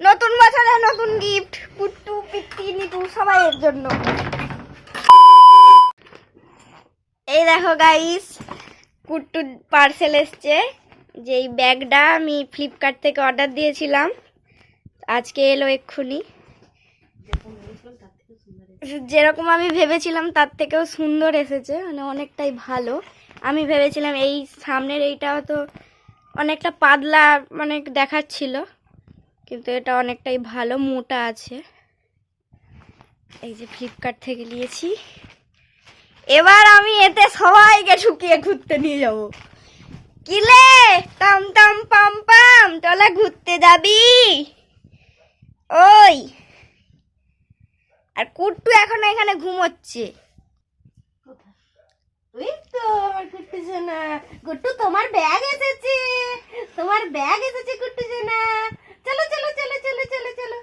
নতুন বছরে নতুন গিফট পুট্টু পিত্তি নিটু, সবাইয়ের জন্য। এই দেখো গাইস কুট্টু পার্সেল এসছে। যে এই ব্যাগটা আমি ফ্লিপকার্ট থেকে অর্ডার দিয়েছিলাম, আজকে এলো এক্ষুনি। যেরকম আমি ভেবেছিলাম, তার থেকেও সুন্দর এসেছে মানে অনেকটাই ভালো। আমি ভেবেছিলাম এই সামনের এইটা তো অনেকটা পাতলা মানে দেখাচ্ছিল। কিন্তু এটা অনেকটাই ভালো মোটা আছে। এই যে ফ্লিপকার্ট থেকে নিয়েছি। এবার আমি এতে সবাইকে শুকিয়ে ঘুরতে নিয়ে যাব। কিলে টাম টাম পাম পাম, চলে ঘুরতে যাবি? ওই। আর কুট্টু এখন এখানে ঘুমোচ্ছে। ওই কুট্টু তোমার ব্যাগ এসেছে। তোমার ব্যাগ এসেছে কুট্টু সোনা চলো চলো চলো চলো চলো চলো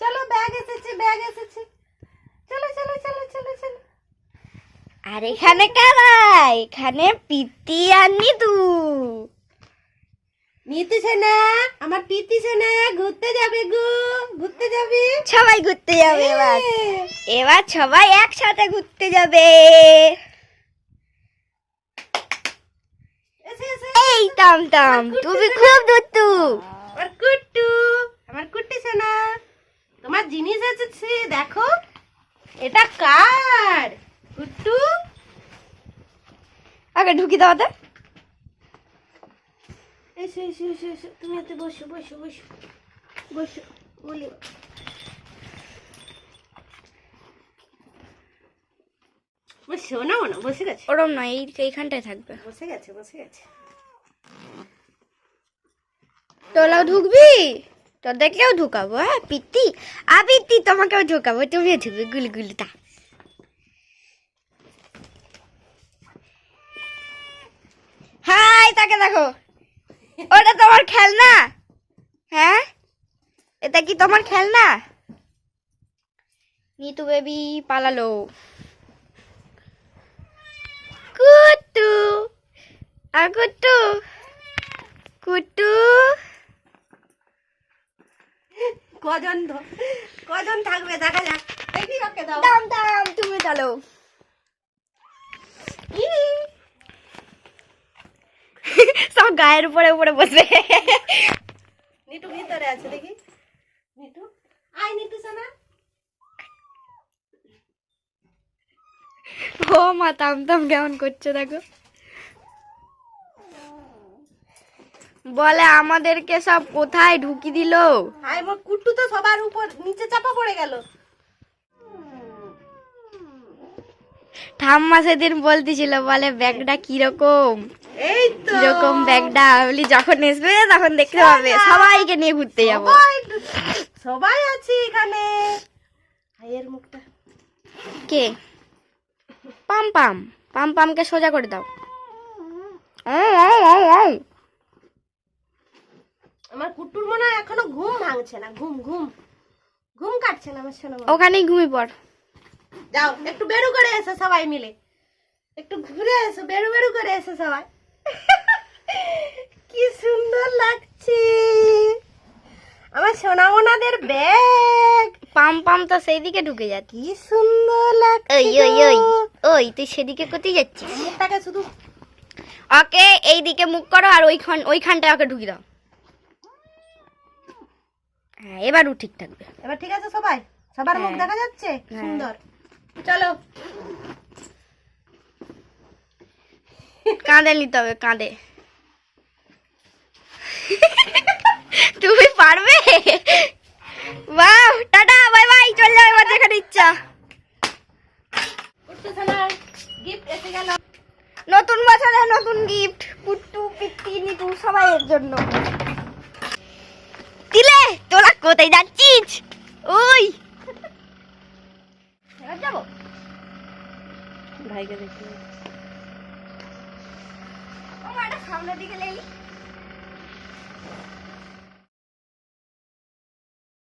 চলো ব্যাগ এসেছে ব্যাগ এসেছে চলো চলো চলো চলো চলো আর এখানে কারা? এখানে পিতি আর নিতু। নিতু সোনা আমার পিতি সোনা ঘুরতে যাবে গো ঘুরতে যাবে। সবাই ঘুরতে যাবে এবার। এবার সবাই একসাথে ঘুরতে যাবে। এই টাম টাম তুমি খুব আমার কুট্টু আমার কুট্টি সোনা। তোমার জিনিস আছে দেখো। এটা কার? কুট্টু? আগে ঢুকি দাও তো এসো এসো এসো এসো। তুমি এতে বসো বসো বসো। বসো বলি। বসো না না বসে গেছে। ওরম নয় এই এইখানটায় থাকবে। বসে গেছে বসে গেছে। তোলাও ঢুকবি? তোদেরকেও ঢুকাবো হ্যাঁ পিত্তি আ পিত্তি তোমাকেও ঢুকাবো তুমিও ঢুকবে। গুলি গুলিটা তাকে দেখো। ওটা তোমার খেলনা? হ্যাঁ? এটা কি তোমার খেলনা? নিতু বেবি পালালো। কুট্টু আর কুট্টু? কুট্টু? কজন কজন থাকবে? দেখা যাক। দাম দাম তুমি চলো সব গায়ের উপরে উপরে বসে। নিটু ভিতরে আছে দেখি। নিটু? আয় নিটু সোনা। ও মা কেমন করছে দেখো। বলে আমাদেরকে সব কোথায় ঢুকি দিল? আয় মোর কুট্টু তো সবার উপর নিচে চাপা পড়ে গেল। ঠাম্মা সেদিন বলতেছিল বলে ব্যাগটা কীরকম? এই তো কীরকম ব্যাগটা বলি যখন আসবে তখন দেখতে পাবে। সবাইকে নিয়ে ঘুরতে যাব। সবাই আছে এখানে। ভাইয়ের মুখটা। কে? পাম পাম। পাম পামকে সোজা করে দাও। আমার কুট্টুর মনে হয় এখনও ঘুম ভাঙছে না। ঘুম ঘুম। ঘুম কাটছে না আমার শোনা ওখানেই ঘুমিয়ে পড়। যাও একটু বেরু করে এসো সবাই মিলে। একটু ঘুরে এসো বেরু বেরু করে এসো সবাই। কি সুন্দর লাগছে। আমার সোনামোনাদের ব্যাগ। পাম পাম তো সেই দিকে ঢুকে যাচ্ছি। কি সুন্দর লাগছে ওই ওই ওই ওই তুই সেদিকে কোথায় যাচ্ছিস? মুখটাকে শুধু। ওকে এই দিকে মুখ করো আর ওইখান ওইখানটায় ওকে ঢুকি দাও। হ্যাঁ এবারও ঠিক থাকবে। এবার ঠিক আছে সবাই? সবার মুখ হ্যাঁ। দেখা যাচ্ছে? হ্যাঁ। সুন্দর। চলো। কাঁধে নিতে হবে কাঁধে তুমি পারবে? বাহ টাটা বাই বাই চল যাও এবার যেখানে ইচ্ছা। নতুন বছরে নতুন গিফট পুট্টু পিত্তি নিটু সবাইয়ের জন্য। দিলে তোরা কোথায় যাচ্ছিস? ওই। যাব। ভাইকে দেখি ও এটা সামনের দিকে লেলি।